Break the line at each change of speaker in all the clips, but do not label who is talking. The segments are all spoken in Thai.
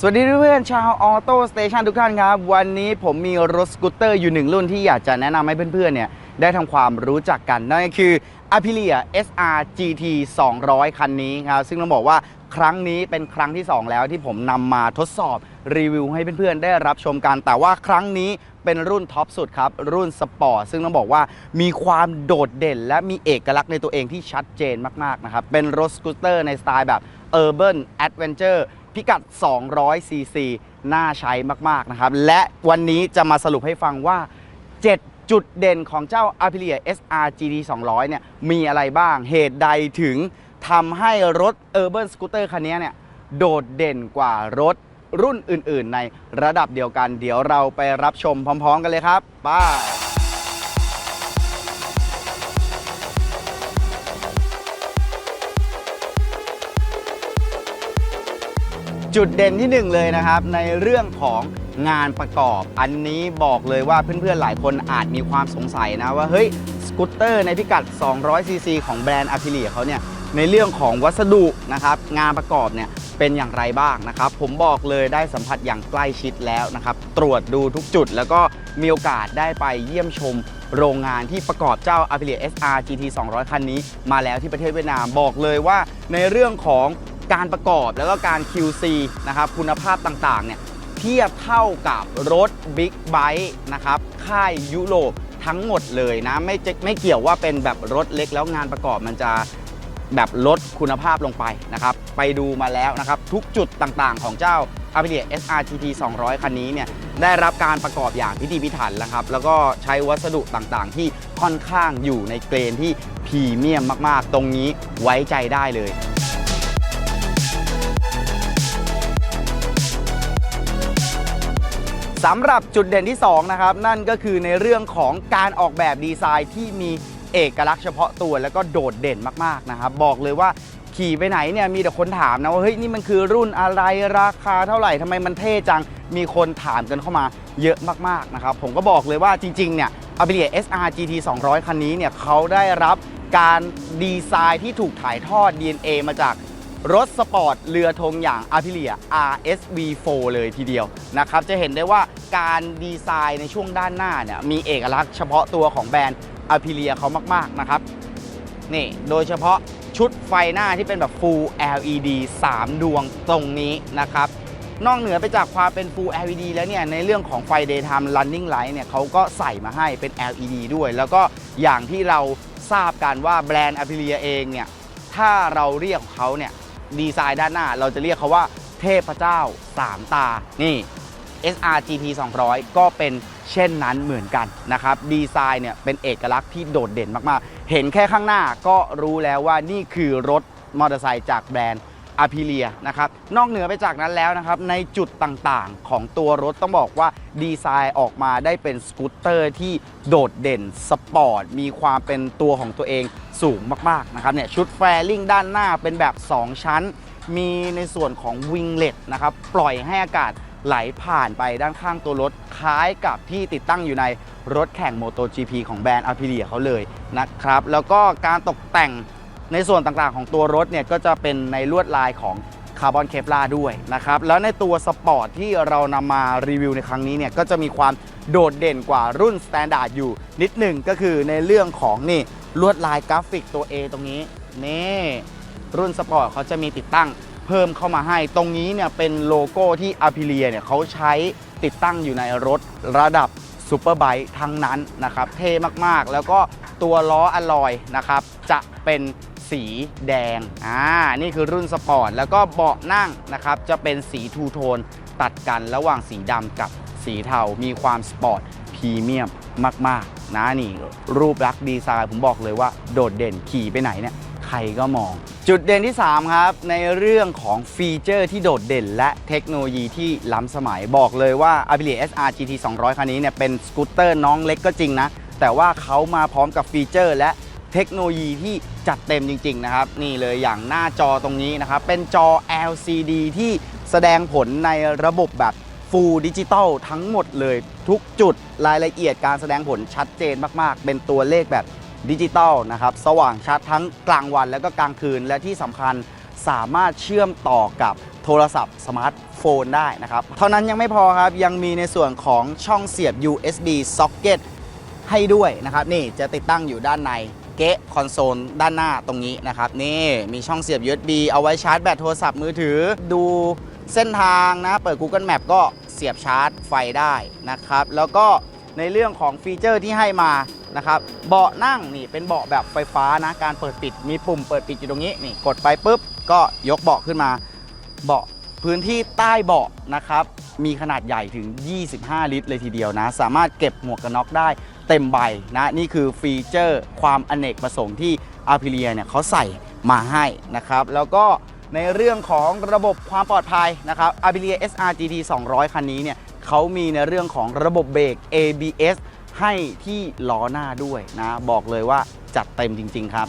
สวัสดีเพื่อนๆชาวออโต้สเตชันทุกท่านครับ วันนี้ผมมีรถสกูตเตอร์อยู่หนึ่งรุ่นที่อยากจะแนะนำให้เพื่อนๆเนี่ยได้ทำความรู้จักกัน นั่นก็คือ Aprilia SR GT 200 คันนี้ครับ ซึ่งต้องบอกว่าครั้งนี้เป็นครั้งที่ 2 แล้วที่ผมนำมาทดสอบรีวิวให้เพื่อนๆได้รับชมกัน แต่ว่าครั้งนี้เป็นรุ่นท็อปสุดครับ รุ่นสปอร์ตซึ่งต้องบอกว่ามีความโดดเด่น และมีเอกลักษณ์ในตัวเองที่ชัดเจนมากๆนะครับ เป็นรถสกูตเตอร์ในสไตล์แบบ Urban Adventure พิกัด 200 ซีซี น่าใช้มาก ๆ นะครับ และวันนี้จะมาสรุปให้ฟังว่า 7 จุดเด่นของเจ้า Aprilia SR GT 200 เนี่ย มีอะไรบ้าง เหตุใดถึงทำให้รถ Urban Scooter คันนี้เนี่ย โดดเด่นกว่ารถรุ่นอื่น ๆ ในระดับเดียวกัน เดี๋ยวเราไปรับชมพร้อม ๆ กันเลยครับ ไป จุดเด่นที่หนึ่งเลยนะครับ ในเรื่องของงานประกอบ อันนี้บอกเลยว่าเพื่อนๆหลายคนอาจมีความสงสัยนะว่าเฮ้ยสกูตเตอร์ในพิกัด 200 ซีซีของแบรนด์ a p i l i a เขาเนี่ยในเรื่องของวัสดุนะครับงานประกอบเนี่ยเป็นอย่างไรบ้างนะครับ ผมบอกเลยได้สัมผัสอย่างใกล้ชิดแล้วนะครับ ตรวจดูทุกจุด แล้วก็มีโอกาสได้ไปเยี่ยมชมโรงงานที่ประกอบเจ้า Aprilia SR GT 200 คันนี้มาแล้วที่ประเทศเวียดนามบอกเลยว่าในเรื่องของ การประกอบแล้วก็การ QC นะครับคุณภาพต่างๆเนี่ยเทียบเท่ากับรถ Big b i k e นะครับค่ายยุโรปทั้งหมดเลยนะไม่ไม่เกี่ยวว่าเป็นแบบรถเล็กแล้วงานประกอบมันจะแบบลดคุณภาพลงไปนะครับ ไปดูมาแล้วนะครับ ทุกจุดต่างๆ ของเจ้า Aprilia SR GT 200 คันนี้เนี่ยได้รับการประกอบอย่างพิถีพิถันแล้วครับ แล้วก็ใช้วัสดุต่างๆ ที่ค่อนข้างอยู่ในเกรนที่พรีเมียมมากๆ ตรงนี้ไว้ใจได้เลย สำหรับจุดเด่นที่2นะครับนั่นก็คือในเรื่องของการออกแบบดีไซน์ที่มีเอกลักษณ์เฉพาะตัวแล้วก็โดดเด่นมากๆนะครับบอกเลยว่าขี่ไปไหนเนี่ยมีแต่คนถามนะว่าเฮ้ยนี่มันคือรุ่นอะไรราคาเท่าไหร่ทำไมมันเท่จังมีคนถามกันเข้ามาเยอะมากๆนะครับผมก็บอกเลยว่าจริงๆเนี่ย Aprilia SR GT 200 คันนี้เนี่ยเขาได้รับการดีไซน์ที่ถูกถ่ายทอด DNA มาจาก รถสปอร์ตเรือธงอย่าง Aprilia RSV4 เลยทีเดียวนะครับ จะเห็นได้ว่าการดีไซน์ในช่วงด้านหน้าเนี่ยมีเอกลักษณ์เฉพาะตัวของแบรนด์ Aprilia เขามาก ๆ นะครับ นี่โดยเฉพาะชุดไฟหน้าที่เป็นแบบ Full LED 3 ดวงตรงนี้นะครับนอกเหนือไปจากความเป็น Full LED แล้วเนี่ยในเรื่องของไฟ Daytime Running Light เนี่ยเขาก็ใส่มาให้เป็น LED ด้วย แล้วก็อย่างที่เราทราบกันว่าแบรนด์ Aprilia เองเนี่ยถ้าเราเรียกเขาเนี่ย ดีไซน์ด้านหน้า เราจะเรียกเขาว่าเทพเจ้า 3 ตา นี่ SR GT 200 ก็เป็นเช่นนั้นเหมือนกันนะครับ ดีไซน์เนี่ยเป็นเอกลักษณ์ที่โดดเด่นมาก ๆ เห็นแค่ข้างหน้าก็รู้แล้วว่านี่คือรถมอเตอร์ไซค์จากแบรนด์ a p ิเลียนะครับนอกเหนือไปจากนั้นแล้วนะครับในจุดต่างๆ ของตัวรถต้องบอกว่าดีไซน์ออกมาได้เป็นสกูตเตอร์ที่โดดเด่นสปอร์ตมีความเป็นตัวของตัวเองสูงมากๆนะครับเนี่ยชุดแฟลิงด้านหน้าเป็นแบบ 2 ชั้น มีในส่วนของวิงเล็ตนะครับปล่อยให้อากาศไหลผ่านไปด้านข้างตัวรถคล้ายกับที่ติดตั้งอยู่ในรถแข่ง MotoGP ของแบรนด์ a p ิเลียเขาเลยนะครับแล้วก็การตกแต่ง ในส่วนต่างๆของตัวรถเนี่ยก็จะเป็นในลวดลายของคาร์บอนเคปลาด้วยนะครับ แล้วในตัวสปอร์ตที่เรานำมารีวิวในครั้งนี้เนี่ยก็จะมีความโดดเด่นกว่ารุ่นสแตนดาร์ดอยู่นิดหนึ่งก็คือในเรื่องของนี่ลวดลายกราฟิกตัว A ตรงนี้นี่รุ่นสปอร์ตเขาจะมีติดตั้งเพิ่มเข้ามาให้ ตรงนี้เนี่ยเป็นโลโก้ที่ a p ิเลียเนี่ยเขาใช้ติดตั้งอยู่ในรถระดับซูเปอร์ไบค์ทั้งนั้นนะครับ เท่มากๆ แล้วก็ตัวล้ออลลอยนะครับ จะเป็น สีแดง อ่า นี่คือรุ่นสปอร์ต แล้วก็เบาะนั่งนะครับ จะเป็นสีทูโทนตัดกันระหว่างสีดำกับสีเทา มีความสปอร์ตพรีเมียมมาก ๆ นะนี่ รูปลักษณ์ดีไซน์ผมบอกเลยว่าโดดเด่นขี่ไปไหนเนี่ยใครก็มอง จุดเด่นที่ 3 ครับ ในเรื่องของฟีเจอร์ที่โดดเด่น และเทคโนโลยีที่ล้ำสมัยบอกเลยว่า Aprilia SR GT 200 คันนี้เนี่ยเป็นสกูตเตอร์น้องเล็กก็จริงนะ แต่ว่าเขามาพร้อมกับฟีเจอร์และ เทคโนโลยีที่จัดเต็มจริง ๆ นะครับ นี่เลยอย่างหน้าจอตรงนี้นะครับ เป็นจอ LCD ที่แสดงผลในระบบแบบ Full Digital ทั้งหมดเลยทุกจุดรายละเอียดการแสดงผลชัดเจนมาก ๆ เป็นตัวเลขแบบดิจิตอลนะครับ สว่างชัดทั้งกลางวันและก็กลางคืนและที่สำคัญสามารถเชื่อมต่อกับโทรศัพท์สมาร์ทโฟนได้นะครับ เท่านั้นยังไม่พอครับ ยังมีในส่วนของช่องเสียบ USB socket ให้ด้วยนะครับ นี่จะติดตั้งอยู่ด้านใน เกะคอนโซลด้านหน้าตรงนี้นะครับนี่มีช่องเสียบ USB เอาไว้ชาร์จแบตโทรศัพท์มือถือ ดูเส้นทางนะ เปิด Google Map ก็เสียบชาร์จไฟได้นะครับ แล้วก็ในเรื่องของฟีเจอร์ที่ให้มานะครับเบาะนั่งนี่เป็นเบาะแบบไฟฟ้านะการเปิดปิดมีปุ่มเปิดปิดอยู่ตรงนี้นี่กดไปปุ๊บก็ยกเบาะขึ้นมาเบาะพื้นที่ใต้เบาะนะครับ มีขนาดใหญ่ถึง 25 ลิตร เลยทีเดียวนะ สามารถเก็บหมวกกันน็อกได้เต็มใบนะ นี่คือฟีเจอร์ความอเนกประสงค์ที่ a p r i l i a เนี่ยเขาใส่มาให้นะครับ แล้วก็ในเรื่องของระบบความปลอดภัยนะครับ a p r i l i a SR GT 200 คันนี้เนี่ยเขามีในเรื่องของระบบเบรก ABS ให้ที่ล้อหน้าด้วยนะ บอกเลยว่าจัดเต็มจริง ๆ ครับ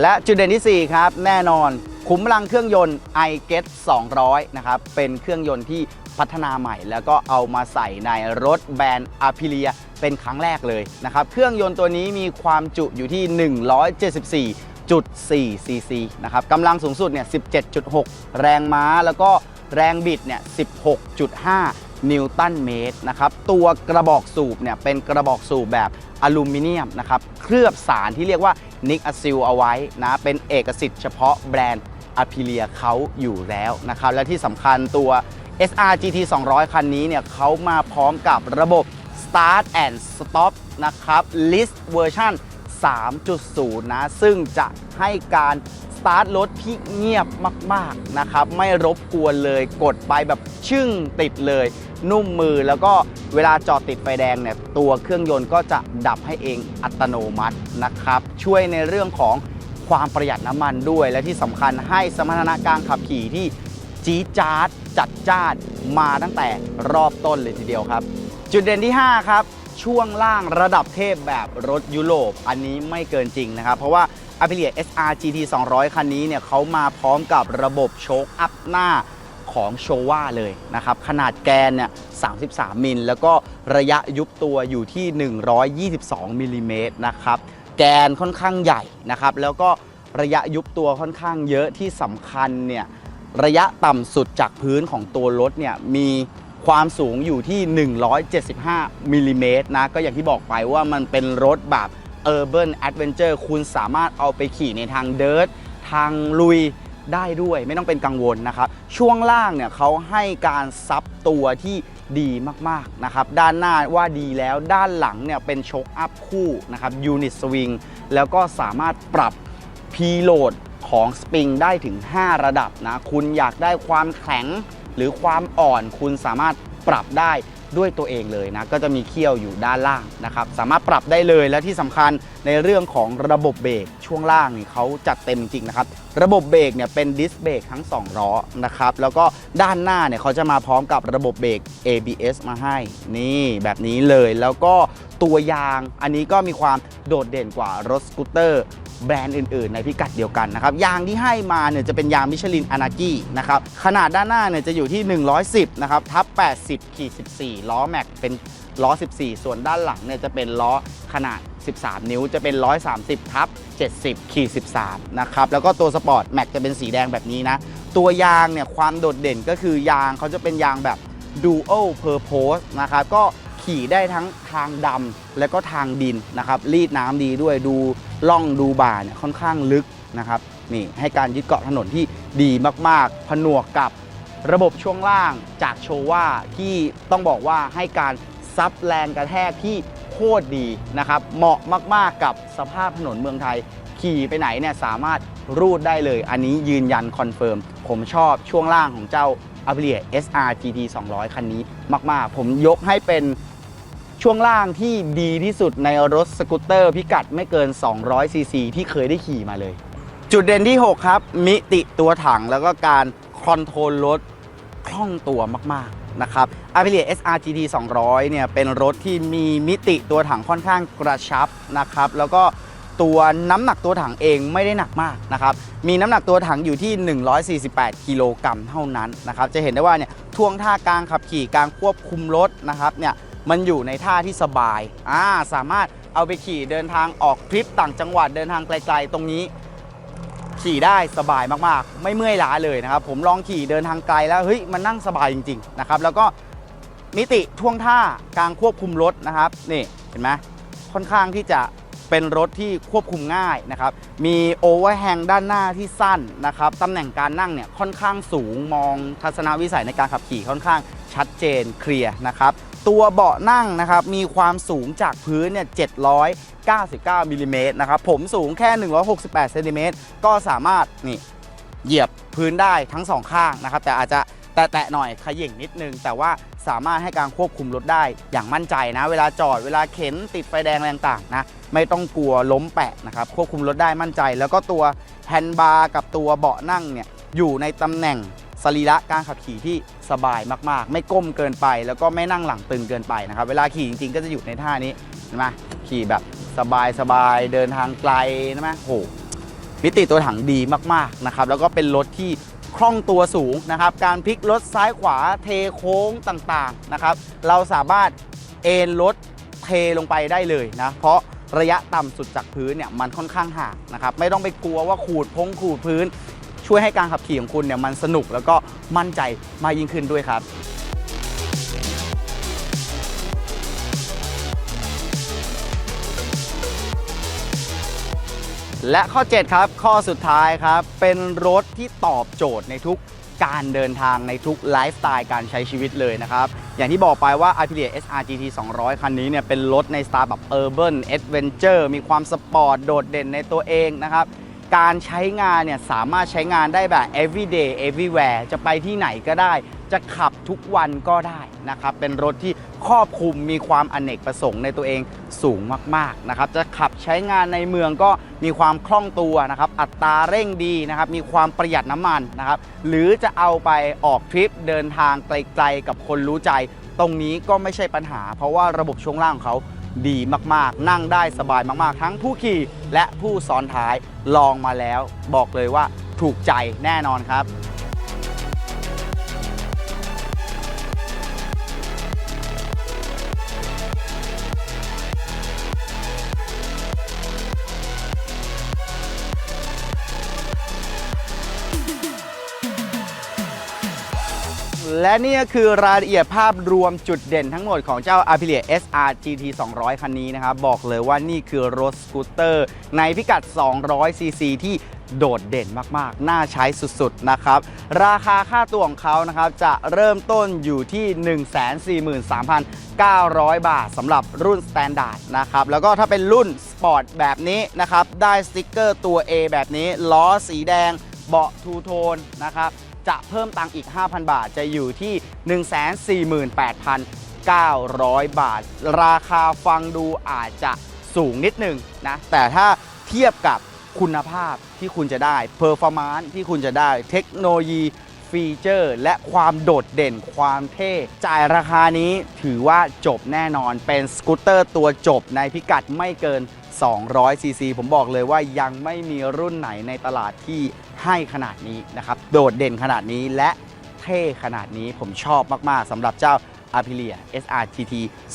และจุดเด่นที่ 4 ครับ แน่นอนขุมพลังเครื่องยนต์ i g e t 200 นะครับ เป็นเครื่องยนต์ที่พัฒนาใหม่ แล้วก็เอามาใส่ในรถแบรนด์ a p i l i a เป็นครั้งแรกเลยนะครับ เครื่องยนต์ตัวนี้มีความจุอยู่ที่ 174.4 ซีซีนะครับกำลังสูงสุดเนี่ย 17.6 แรงม้าแล้วก็แรงบิดเนี่ย 16.5 นิวตันเมตรนะครับตัวกระบอกสูบเนี่ยเป็นกระบอกสูบแบบอลูมิเนียมนะครับเคลือบสารที่เรียกว่านิกอะซิลเอาไว้นะเป็นเอกสิทธิ์เฉพาะแบรนด์อ p ิเลียเขาอยู่แล้วนะครับและที่สำคัญตัว SR GT 200 คันนี้เนี่ยเขามาพร้อมกับระบบ Start and Stop นะครับ List Version 3.0 นะ ซึ่งจะให้การ สตาร์ทรถที่เงียบมากๆนะครับไม่รบกวนเลยกดไปแบบชึ่งติดเลย นุ่มมือแล้วก็เวลาจอดติดไฟแดงเนี่ยตัวเครื่องยนต์ก็จะดับให้เองอัตโนมัตินะครับช่วยในเรื่องของความประหยัดน้ำมันด้วย และที่สำคัญให้สมรรถนะการขับขี่ที่จี๊จ๊าดจัดจ้านมาตั้งแต่รอบต้นเลยทีเดียวครับ จุดเด่นที่ 5 ครับ ช่วงล่างระดับเทพแบบรถยุโรป อันนี้ไม่เกินจริงนะครับ เพราะว่า a p r i l i a SR GT 200 คันนี้เนี่ยเขามาพร้อมกับระบบโชคอัพหน้าของโชว่าเลยนะครับ ขนาดแกนเนี่ย 33 มิล แล้วก็ระยะยุบตัวอยู่ที่ 122 มิลลิเมตรนะครับ แกนค่อนข้างใหญ่นะครับ แล้วก็ระยะยุบตัวค่อนข้างเยอะที่สำคัญเนี่ย ระยะต่ำสุดจากพื้นของตัวรถเนี่ยมีความสูงอยู่ที่ 175มิลลิเมตรนะ ก็อย่างที่บอกไปว่ามันเป็นรถแบบ Urban Adventure คุณสามารถเอาไปขี่ในทางเดิร์ททางลุยได้ด้วยไม่ต้องเป็นกังวลนะครับ ช่วงล่างเนี่ยเขาให้การซับตัวที่ดีมากๆนะครับ ด้านหน้าว่าดีแล้วด้านหลังเนี่ยเป็นโชคอัพคู่นะครับยูนิตสวิงแล้วก็สามารถปรับพีโหลดของสปริงได้ถึง 5 ระดับนะ คุณอยากได้ความแข็งหรือความอ่อนคุณสามารถปรับได้ ด้วยตัวเองเลยนะก็จะมีเขี้ยวอยู่ด้านล่างนะครับสามารถปรับได้เลยและที่สำคัญในเรื่องของระบบเบรกช่วงล่างนี่เขาจัดเต็มจริงนะครับระบบเบรกเนี่ยเป็นดิสเบรกทั้ง2ล้อนะครับแล้วก็ด้านหน้าเนี่ยเขาจะมาพร้อมกับระบบเบรก ABS มาให้ นี่แบบนี้เลยแล้วก็ตัวยางอันนี้ก็มีความโดดเด่นกว่ารถสกูตเตอร์ แบรนด์อื่นๆ ในพิกัดเดียวกันนะครับ ยางที่ให้มาเนี่ยจะเป็นยางมิชลินอนากี้นะครับ ขนาดด้านหน้าเนี่ยจะอยู่ที่ 110 นะครับ ทับ 80 ขีด 14 ล้อแม็กเป็นล้อ 14 ส่วนด้านหลังเนี่ยจะเป็นล้อขนาด 13 นิ้วจะเป็น 130 ทับ 70 ขีด 13 นะครับ แล้วก็ตัวสปอร์ตแม็กจะเป็นสีแดงแบบนี้นะ ตัวยางเนี่ยความโดดเด่นก็คือยางเขาจะเป็นยางแบบ Dual Purpose นะครับ ก็ขี่ได้ทั้งทางดำและก็ทางดินนะครับ รีดน้ำดีด้วยดู ล่องดูบ่าเนี่ยค่อนข้างลึกนะครับนี่ให้การยึดเกาะถนนที่ดีมากๆ ผนวกกับระบบช่วงล่างจากโชว่าที่ต้องบอกว่าให้การซับแรงกระแทกที่โคตรดีนะครับ เหมาะมากๆกับสภาพถนนเมืองไทย ขี่ไปไหนเนี่ยสามารถรูดได้เลย อันนี้ยืนยันคอนเฟิร์ม ผมชอบช่วงล่างของเจ้า a p r i l i a SR GT 200 คันนี้มาก ๆ ผมยกให้เป็น ช่วงล่างที่ดีที่สุดในรถสกูตเตอร์พิกัดไม่เกิน 200 ซีซีที่เคยได้ขี่มาเลย จุดเด่นที่ 6 ครับ มิติตัวถังแล้วก็การคอนโทรลรถคล่องตัวมากๆนะครับ a p r i l i a SR GT 200 เนี่ย เป็นรถที่มีมิติตัวถังค่อนข้างกระชับนะครับ แล้วก็ตัวน้ำหนักตัวถังเองไม่ได้หนักมากนะครับ มีน้ำหนักตัวถังอยู่ที่ 148 กิโลกรัมเท่านั้นนะครับ จะเห็นได้ว่าเนี่ยท่วงท่ากลารขับขี่การควบคุมรถนะครับเนี่ย มันอยู่ในท่าที่สบายอ่าสามารถเอาไปขี่เดินทางออกทริปต่างจังหวัดเดินทางไกลๆตรงนี้ ขี่ได้สบายมากๆ ไม่เมื่อยล้าเลยนะครับ ผมลองขี่เดินทางไกลแล้วเฮ้ยมันนั่งสบายจริงๆนะครับแล้วก็มิติท่วงท่าการควบคุมรถนะครับนี่เห็นไหมค่อนข้างที่จะเป็นรถที่ควบคุมง่ายนะครับ มีโอเวอร์แฮงด้านหน้าที่สั้นนะครับ ตำแหน่งการนั่งเนี่ยค่อนข้างสูงมองทัศนวิสัยในการขับขี่ค่อนข้างชัดเจนเคลียร์นะครับ ตัวเบาะนั่งนะครับมีความสูงจากพื้นเนี่ย799มิลลิเมตรนะครับผมสูงแค่ 168เซนติเมตรก็สามารถนี่เหยียบพื้นได้ทั้งสองข้างนะครับแต่อาจจะแตะๆหน่อยขย่งนิดนึง แต่ว่าสามารถให้การควบคุมรถได้อย่างมั่นใจนะ เวลาจอดเวลาเข็นติดไฟแดงอะไรต่างนะ ไม่ต้องกลัวล้มแปะนะครับ ควบคุมรถได้มั่นใจ แล้วก็ตัวแฮนด์บาร์กับตัวเบาะนั่งเนี่ยอยู่ในตำแหน่ง สรีระการขับขี่ที่สบายมากๆ ไม่ก้มเกินไป แล้วก็ไม่นั่งหลังตึงเกินไปนะครับเวลาขี่จริงๆ ก็จะอยู่ในท่านี้เห็นไหมขี่แบบสบายสบายเดินทางไกลนะไหมโหมิติตัวถังดีมากๆนะครับแล้วก็เป็นรถที่คล่องตัวสูงนะครับการพลิกรถซ้ายขวาเทโค้งต่างๆนะครับเราสามารถเอนรถเทลงไปได้เลยนะเพราะระยะต่ำสุดจากพื้นเนี่ยมันค่อนข้างห่างนะครับไม่ต้องไปกลัวว่าขูดพงขูดพื้น ช่วยให้การขับขี่ของคุณเนี่ยมันสนุกแล้วก็มั่นใจมากยิ่งขึ้นด้วยครับและข้อ 7 ครับ ข้อสุดท้ายครับ เป็นรถที่ตอบโจทย์ในทุกการเดินทางในทุกไลฟ์สไตล์การใช้ชีวิตเลยนะครับ อย่างที่บอกไปว่า a p i l i a SR GT 200 คันนี้เนี่ยเป็นรถในสไตล์แบบ Urban Adventure มีความสปอร์ต โดดเด่นในตัวเองนะครับ การใช้งานเนี่ยสามารถใช้งานได้แบบ everyday everywhere จะไปที่ไหนก็ได้ จะขับทุกวันก็ได้นะครับ เป็นรถที่ครอบคลุมมีความอเนกประสงค์ในตัวเองสูงมากๆนะครับ จะขับใช้งานในเมืองก็มีความคล่องตัวนะครับ อัตราเร่งดีนะครับ มีความประหยัดน้ำมันนะครับ หรือจะเอาไปออกทริปเดินทางไกลๆกับคนรู้ใจ ตรงนี้ก็ไม่ใช่ปัญหา เพราะว่าระบบช่วงล่างของเขา ดีมากๆ นั่งได้สบายมากๆ ทั้งผู้ขี่และผู้ซ้อนท้ายลองมาแล้ว บอกเลยว่าถูกใจแน่นอนครับ และนี่ก็คือรายละเอียดภาพรวมจุดเด่นทั้งหมดของเจ้า Aprilia SR GT 200 คันนี้นะครับ บอกเลยว่านี่คือรถสกูตเตอร์ ในพิกัด 200ซีซีที่โดดเด่นมากๆ น่าใช้สุดๆ นะครับ ราคาค่าตัวของเขานะครับ จะเริ่มต้นอยู่ที่ 143,900 บาทสำหรับรุ่น Standard นะครับ แล้วก็ถ้าเป็นรุ่นสปอร์ตแบบนี้นะครับ ได้สติกเกอร์ตัว A แบบนี้ ล้อสีแดง เบาะทูโทนนะครับ จะเพิ่มตังค์อีก 5,000 บาท จะอยู่ที่ 148,900 บาท ราคาฟังดูอาจจะสูงนิดหนึ่งนะ แต่ถ้าเทียบกับคุณภาพที่คุณจะได้เพอร์ฟอร์มานซ์ที่คุณจะได้เทคโนโลยี ฟีเจอร์ และความโดดเด่นความเท่ จ่ายราคานี้ถือว่าจบแน่นอนเป็นสกูตเตอร์ตัวจบในพิกัดไม่เกิน 200 ซีซี ผมบอกเลยว่ายังไม่มีรุ่นไหนในตลาดที่ให้ขนาดนี้นะครับ โดดเด่นขนาดนี้และเท่ขนาดนี้ผมชอบมาก ๆสำหรับเจ้า Aprilia SR GT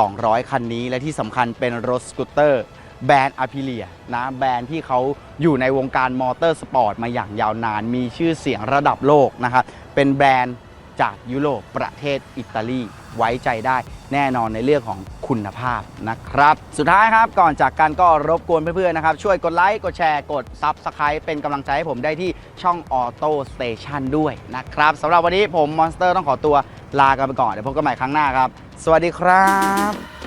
200 คันนี้ และที่สำคัญเป็นรถสกูตเตอร์ แบรนด์ Aprilia นะแบรนด์ที่เขาอยู่ในวงการมอเตอร์สปอร์ตมาอย่างยาวนาน มีชื่อเสียงระดับโลกนะครับเป็นแบรนด์จากยุโรปประเทศอิตาลีไว้ใจได้แน่นอนในเรื่องของคุณภาพนะครับ สุดท้ายครับก่อนจากกันก็รบกวนเพื่อนๆนะครับ ช่วยกดไลค์ กดแชร์ กด Subscribe เป็นกำลังใจให้ผมได้ที่ช่อง Auto Station ด้วยนะครับสำหรับวันนี้ผมมอนสเตอร์ต้องขอตัวลากันไปก่อน เดี๋ยวพบกันใหม่ครั้งหน้าครับ สวัสดีครับ